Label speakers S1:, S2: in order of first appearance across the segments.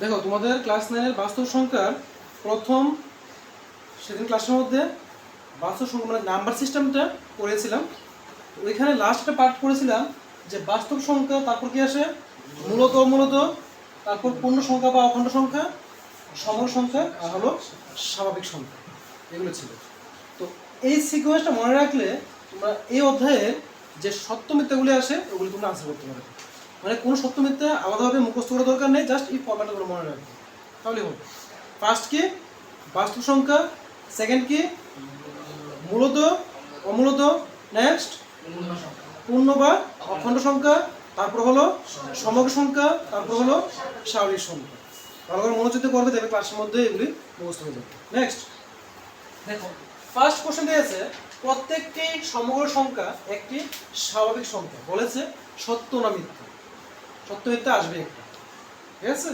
S1: দেখো, তোমাদের ক্লাস নাইনের বাস্তব সংখ্যার প্রথম সেদিন ক্লাসের মধ্যে বাস্তব সংখ্যা মানে নাম্বার সিস্টেমটা করেছিলাম। ওইখানে লাস্ট একটা পার্ট করেছিলাম যে বাস্তব সংখ্যা, তারপর কি আসে? মূলত মূলত, তারপর পূর্ণ সংখ্যা বা অখণ্ড সংখ্যা, সমর সংখ্যা আর হলো স্বাভাবিক সংখ্যা। এগুলো ছিল। তো এই সিকোয়েন্সটা মনে রাখলে তোমরা এই অধ্যায়ে যে সত্য মিথ্যাগুলি আসে, ওগুলি তোমরা আনসার করতে পারবে। মানে কোনো সত্য মিথ্যা আলাদাভাবে মুখস্থ করার দরকার নেই জাস্ট এই তোমরা মনে রাখবে। তাহলে হবে ফার্স্ট কি বাস্তব সংখ্যা সেকেন্ড কি মূলত, অমূলত নেক্সট পূর্ণ বা অখণ্ড সংখ্যা, তারপর হলো সমগ্র সংখ্যা, তারপর হলো স্বাভাবিক সংখ্যা। ভালো করে মনোযোগ করবে দেখবে ক্লাসের মধ্যে এগুলি মুখস্থ হয়ে যাবে। নেক্সট দেখো ফার্স্ট কোশ্চেন দিয়েছে প্রত্যেকটি সমগ্র সংখ্যা একটি স্বাভাবিক সংখ্যা, বলেছে সত্য না মিথ্যা। সত্য মিথ্যা আসবে একটা। ঠিক আছে?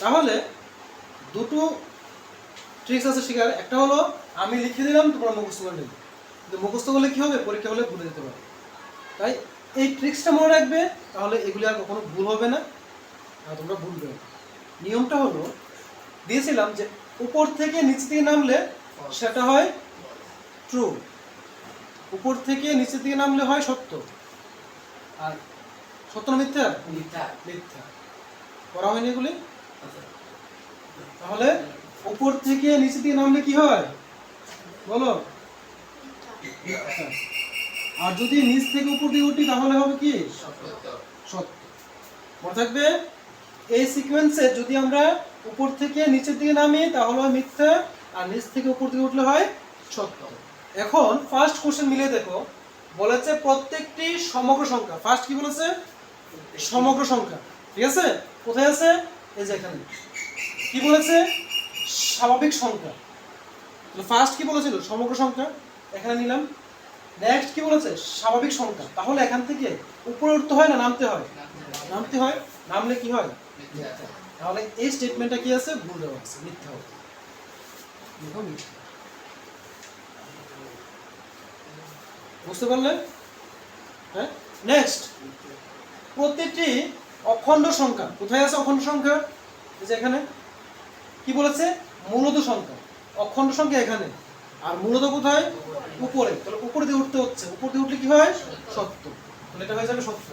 S1: তাহলে দুটো ট্রিক্স আছে শিকার একটা হলো, আমি লিখে দিলাম, তোমরা মুখস্থ করে নেবে। কিন্তু মুখস্থ করলে কী হবে? পরীক্ষা হলে ভুলে যেতে পারে। তাই এই ট্রিক্সটা মনে রাখবে, তাহলে এগুলি আর কখনো ভুল হবে না। আর তোমরা ভুলবে না। নিয়মটা হলো, দিয়েছিলাম যে উপর থেকে নিচ থেকে নামলে সেটা হয় ট্রু উপর থেকে নিচের দিকে নামলে হয় সত্য। আর সত্য না মিথ্যা? মিথ্যা। করা হয়নি এগুলি? তাহলে উপর থেকে নিচের দিকে নামলে কি হয়? বলো। মিথ্যা। আর যদি নিচ থেকে উপর দিকে উঠি তাহলে হবে কি? সত্য। মনে থাকবে? এই সিকোয়েন্সে যদি আমরা উপর থেকে নিচের দিকে নামি তাহলে হয় মিথ্যা আর নিচ থেকে উপর দিকে উঠলে হয় সত্য। এখন ফার্স্ট কোশ্চেন মিলিয়ে দেখো। বলেছে প্রত্যেকটি সমগ্র সংখ্যা। ফার্স্ট কি বলেছে? সমগ্র সংখ্যা, ঠিক আছে? কোথায় আছে? এই যে এখানে। কি বলেছে? স্বাভাবিক সংখ্যা। ফার্স্ট কি বলেছিল? সমগ্র সংখ্যা। এখানে নিলাম। নেক্সট কি বলেছে? স্বাভাবিক সংখ্যা। তাহলে এখান থেকে উপরে উঠতে হয় না নামতে হয়? নামতে হয়। নামলে কি হয়? তাহলে এই স্টেটমেন্টটা কি আছে? ভুল দেওয়া আছে। মিথ্যা হবে। বুঝতে পারলে? হ্যাঁ? নেক্সট প্রতিটি অখণ্ড সংখ্যা কোথায় আছে অখণ্ড সংখ্যা? এই যে এখানে। কি বলেছে? মূলত সংখ্যা। অখণ্ড সংখ্যা এখানে। আর মূলত কোথায়? উপরে। তাহলে উপরে দিয়ে উঠতে হচ্ছে। উপর দিয়ে উঠলে কি হয়? সত্য। তাহলে এটা হয়ে যাবে সত্য।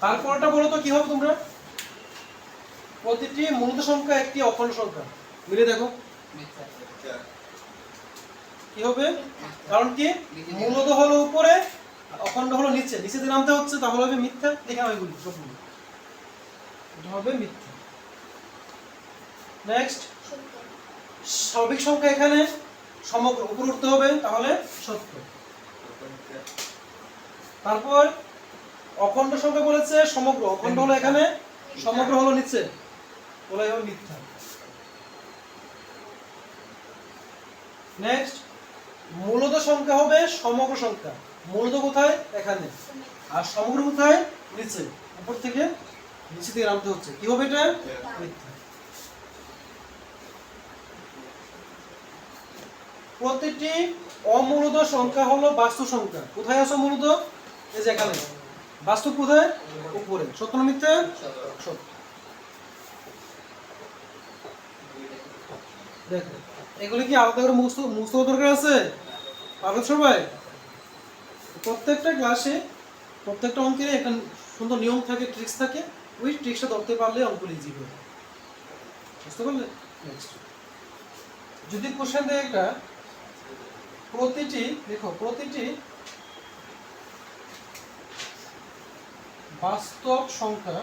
S1: তারপরটা বলো তো কি হবে তোমরা? প্রতিটি মূলত সংখ্যা একটি অখণ্ড সংখ্যা। মিলে দেখো। কি হবে? কারণ কি? মূলত হলো উপরে অখণ্ড হলো নিচে। নিচে দিয়ে নামতে হচ্ছে তাহলে হবে মিথ্যা। দেখে আমি বলি সবগুলো এটা হবে মিথ্যা। নেক্সট স্বাভাবিক সংখ্যা এখানে সমগ্র উপর উঠতে হবে, তাহলে সত্য। তারপর, অখণ্ড সংখ্যা বলেছে সমগ্র। অখণ্ড হলো এখানে, সমগ্র হলো নিচে। বলে হবে মিথ্যা। নেক্সট মূলত সংখ্যা হবে সমগ্র সংখ্যা। মূলত কোথায়? এখানে। আর সমগ্র কোথায়? নিচে। উপর থেকে নিচে থেকে নামতে হচ্ছে। কি হবে এটা? প্রতিটি অমূলত সংখ্যা হলো বাস্তব সংখ্যা। কোথায় আছে মূলত এই যে এখানে। বাস্তব কোথায়? উপরে। সত্য মিথ্যা? সত্য। দেখো, এগুলি কি আলাদা করে মুখস্থ করার দরকার আছে? পারবেন সবাই? প্রত্যেকটা ক্লাসে প্রত্যেকটা অঙ্কের একটা সুন্দর নিয়ম থাকে ট্রিক্স থাকে, ওই ট্রিক্সটা ধরতে পারলে অঙ্ক ইজি হবে বুঝতে পারলে? যদি কোশ্চেন দেয় একটা, প্রতিটি, দেখো, প্রতিটি বাস্তব সংখ্যা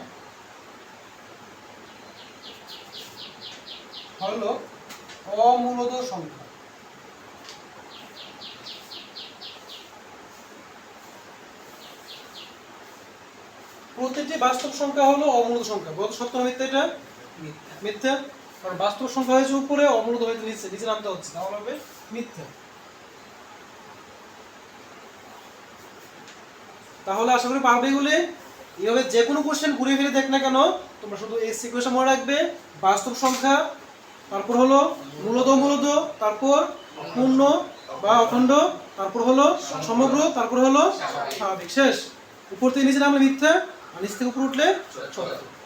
S1: হলো অমূলত সংখ্যা। প্রতিটি বাস্তব সংখ্যা হলো অমূলত সংখ্যা। বলতো সত্য মিথ্যা এটা মিথ্যা। কারণ বাস্তব সংখ্যা হয়েছে উপরে অমূলত হয়েছে নিচে। নিচে নামতে হচ্ছে তাহলে হবে মিথ্যা। তাহলে আশা করি পারবে এগুলি এইভাবে যে কোনো কোশ্চেন ঘুরে ফিরে দেখ না কেন, তোমরা শুধু এই সিকুয়েশন মনে রাখবে। বাস্তব সংখ্যা, তারপর হলো মূলত মূলত তারপর পূর্ণ বা অখণ্ড, তারপর হলো সমগ্র, তারপর হলো স্বাভাবিক। শেষ। উপর থেকে নিচে নামলে মিথ্যা। নিচ থেকে উপরে উঠলে? ছয়